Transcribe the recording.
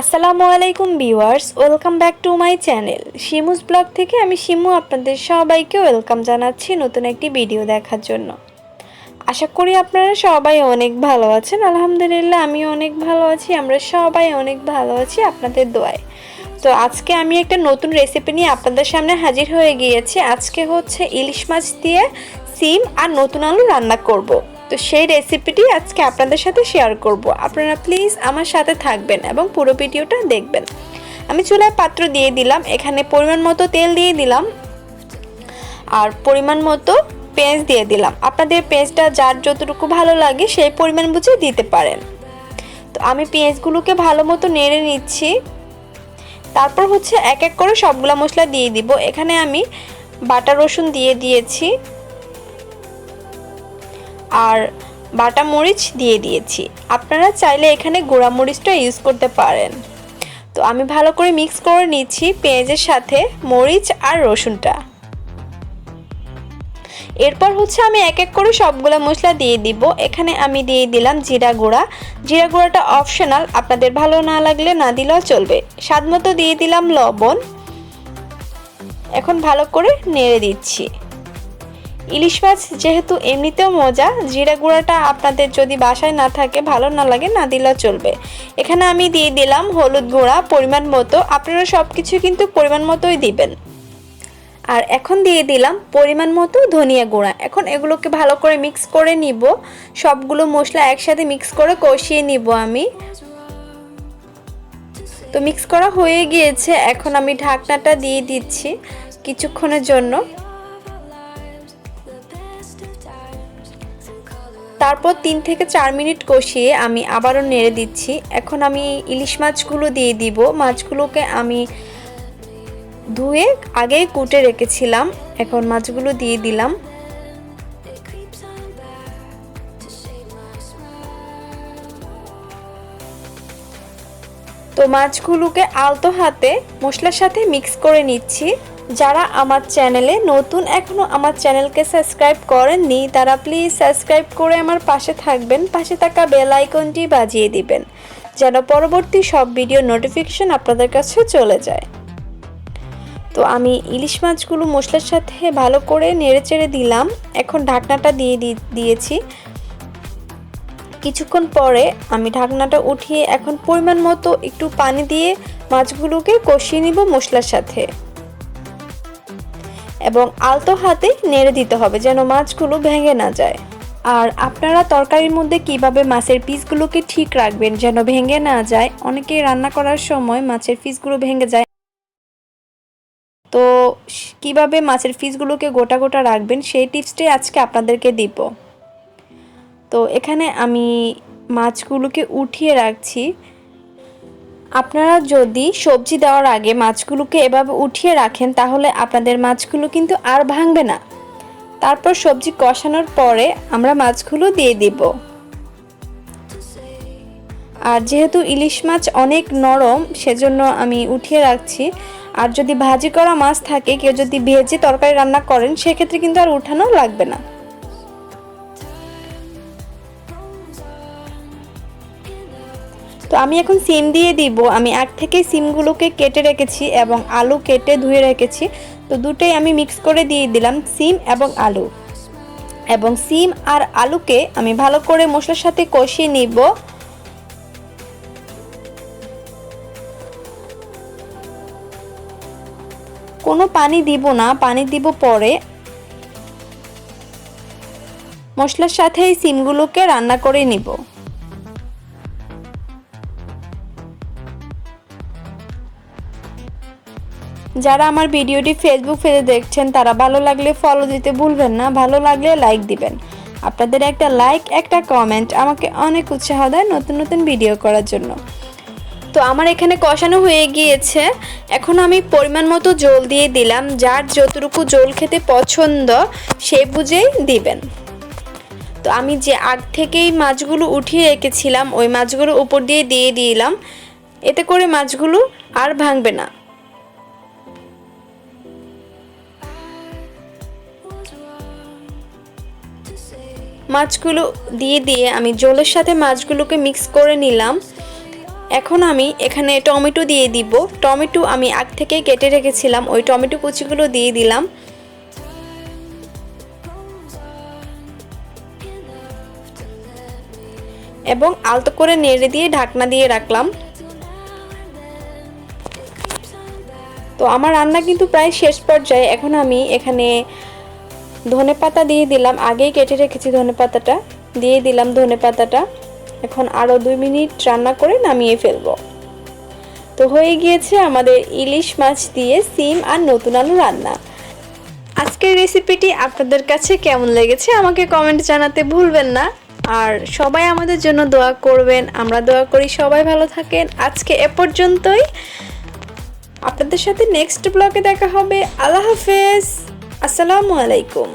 আসসালামু আলাইকুম viewers, welcome back to my channel. শিমুস blog থেকে আমি শিমু আপনাদের সবাইকে ওয়েলকাম জানাচ্ছি নতুন একটি ভিডিও দেখার জন্য। আশা করি আপনারা সবাই অনেক ভালো আছেন। আলহামদুলিল্লাহ আমি অনেক ভালো আছি, আমরা সবাই অনেক ভালো আছি আপনাদের দোয়ায়। তো আজকে আমি একটা নতুন রেসিপি নিয়ে আপনাদের সামনে হাজির হয়ে গিয়েছি। আজকে হচ্ছে ইলিশ মাছ দিয়ে সিম আর নতুন আলু রান্না করব। তো সেই রেসিপিটি আজকে আপনাদের সাথে শেয়ার করব। আপনারা প্লিজ আমার সাথে থাকবেন এবং পুরো ভিডিওটা দেখবেন। আমি চুলায় পাত্র দিয়ে দিলাম, এখানে পরিমাণ মতো তেল দিয়ে দিলাম আর পরিমাণ মতো পেঁয়াজ দিয়ে দিলাম। আপনাদের পেঁয়াজটা যার যতটুকু ভালো লাগে সেই পরিমাণ বুঝে দিতে পারেন। তো আমি পেঁয়াজগুলোকে ভালো মতো নেড়ে নিচ্ছি। তারপর হচ্ছে এক এক করে সবগুলা মশলা দিয়ে দিব। এখানে আমি বাটা রসুন দিয়ে দিয়েছি। আর বাটা মরিচ দিয়ে দিয়েছি। আপনারা চাইলে এখানে গুঁড়া মরিচটা ইউজ করতে পারেন। তো আমি ভালো করে মিক্স করে নিচ্ছি পেঁয়াজের সাথে মরিচ আর রসুনটা। এরপর হচ্ছে আমি এক এক করে সবগুলো মশলা দিয়ে দিব। এখানে আমি দিয়ে দিলাম জিরা গুঁড়া। জিরা গুঁড়াটা অপশনাল আপনাদের ভালো না লাগলে না দিলেও চলবে। স্বাদ মতো দিয়ে দিলাম লবণ। এখন ভালো করে নেড়ে দিচ্ছি। ইলিশ মাছ যেহেতু এমনিতেও মজা, জিরা গুঁড়াটা আপনাদের যদি বাসায় না থাকে, ভালো না লাগে, না দিলেও চলবে। এখানে আমি দিয়ে দিলাম হলুদ গুঁড়া, পরিমাণ মতো। আপনারা সব কিছু কিন্তু পরিমাণ মতোই দিবেন। আর এখন দিয়ে দিলাম পরিমাণ মতো ধনিয়া গুঁড়া। এখন এগুলোকে ভালো করে মিক্স করে নিব। সবগুলো মশলা একসাথে মিক্স করে কষিয়ে নিব আমি। তো মিক্স করা হয়ে গিয়েছে। এখন আমি ঢাকনাটা দিয়ে দিচ্ছি কিছুক্ষণের জন্য। তারপর তিন থেকে চার মিনিট কষিয়ে আমি আবারও নেড়ে দিচ্ছি। এখন আমি ইলিশ মাছগুলো দিয়ে দিব। মাছগুলোকে আমি ধুয়ে আগেই কুটে রেখেছিলাম। এখন মাছগুলো দিয়ে দিলাম। তো মাছগুলোকে আলতো হাতে মশলার সাথে মিক্স করে নিচ্ছি। যারা আমার চ্যানেলে নতুন এখনও আমার চ্যানেলকে সাবস্ক্রাইব করেননি, তারা প্লিজ সাবস্ক্রাইব করে আমার পাশে থাকবেন, পাশে থাকা বেল আইকনটি বাজিয়ে দিবেন, যেন পরবর্তী সব ভিডিও নোটিফিকেশন আপনাদের কাছে চলে যায়। তো আমি ইলিশ মাছগুলো মশলার সাথে ভালো করে নেড়ে চেড়ে দিলাম। এখন ঢাকনাটা দিয়ে দিয়েছি। কিছুক্ষণ পরে আমি ঢাকনাটা উঠিয়ে এখন পরিমাণ মতো একটু পানি দিয়ে মাছগুলোকে কষিয়ে নিব মশলার সাথে। এবং আলতো হাতে নেড়ে দিতে হবে যেন মাছগুলো ভেঙে না যায়। আর আপনারা তরকারির মধ্যে কীভাবে মাছের পিসগুলোকে ঠিক রাখবেন যেন ভেঙে না যায়? অনেকেই রান্না করার সময় মাছের পিসগুলো ভেঙে যায়। তো কীভাবে মাছের পিসগুলোকে গোটা গোটা রাখবেন সেই টিপসটাই আজকে আপনাদেরকে দিব। তো এখানে আমি মাছগুলোকে উঠিয়ে রাখছি। আপনারা যদি সবজি দেওয়ার আগে মাছগুলোকে এভাবে উঠিয়ে রাখেন, তাহলে আপনাদের মাছগুলো কিন্তু আর ভাঙবে না। তারপর সবজি কষানোর পরে আমরা মাছগুলো দিয়ে দিব। আর যেহেতু ইলিশ মাছ অনেক নরম, সেজন্য আমি উঠিয়ে রাখছি। আর যদি ভাজি করা মাছ থাকে, কেউ যদি ভেজে তরকারি রান্না করেন, সেক্ষেত্রে কিন্তু আর উঠানো লাগবে না। তো আমি এখন সিম দিয়ে দিব। আমি আগ থেকে সিমগুলোকে কেটে রেখেছি এবং আলু কেটে ধুয়ে রেখেছি। তো দুটোই আমি মিক্স করে দিয়ে দিলাম, সিম এবং আলু। এবং সিম আর আলুকে আমি ভালো করে মশলার সাথে কষিয়ে নিব। কোনো পানি দিব না, পানি দিব পরে। মশলার সাথে এই সিমগুলোকে রান্না করে নিব। যারা আমার ভিডিওটি ফেসবুক পেজে দেখছেন, তারা ভালো লাগলে ফলো দিতে ভুলবেন না, ভালো লাগলে লাইক দিবেন। আপনাদের একটা লাইক একটা কমেন্ট আমাকে অনেক উৎসাহ দেয় নতুন নতুন ভিডিও করার জন্য। তো আমার এখানে কষানো হয়ে গিয়েছে। এখন আমি পরিমাণ মতো জল দিয়ে দিলাম, যার যতটুকু জল খেতে পছন্দ, সে বুঝেই দিবেন। তো আমি যে আগ থেকেই মাছগুলো উঠিয়ে রেখেছিলাম, ওই মাছগুলো উপর দিয়ে দিয়ে দিলাম। এতে করে মাছগুলো আর ভাঙবে না। মাছগুলো দিয়ে দিয়ে আমি জলের সাথে মাছগুলোকে মিক্স করে নিলাম। এখন আমি এখানে টমেটো দিয়ে দিব। টমেটো আমি আগ থেকে কেটে রেখেছিলাম, ওই টমেটো কুচিগুলো দিয়ে দিলাম। এবং আলতো করে নেড়ে দিয়ে ঢাকনা দিয়ে রাখলাম। তো আমার রান্না কিন্তু প্রায় শেষ পর্যায়ে। এখন আমি এখানে ধনে পাতা দিয়ে দিলাম। আগেই কেটে রেখেছি ধনে পাতাটা দিয়ে দিলাম ধনে পাতাটা এখন আরও দুই মিনিট রান্না করে নামিয়ে ফেলব। তো হয়ে গিয়েছে আমাদের ইলিশ মাছ দিয়ে সিম আর নতুন আলু রান্না। আজকের রেসিপিটি আপনাদের কাছে কেমন লেগেছে আমাকে কমেন্ট জানাতে ভুলবেন না। আর সবাই আমাদের জন্য দোয়া করবেন। আমরা দোয়া করি সবাই ভালো থাকেন। আজকে এ পর্যন্তই। আপনাদের সাথে নেক্সট ব্লগে দেখা হবে। আল্লাহ হাফেজ। আসসালামু আলাইকুম।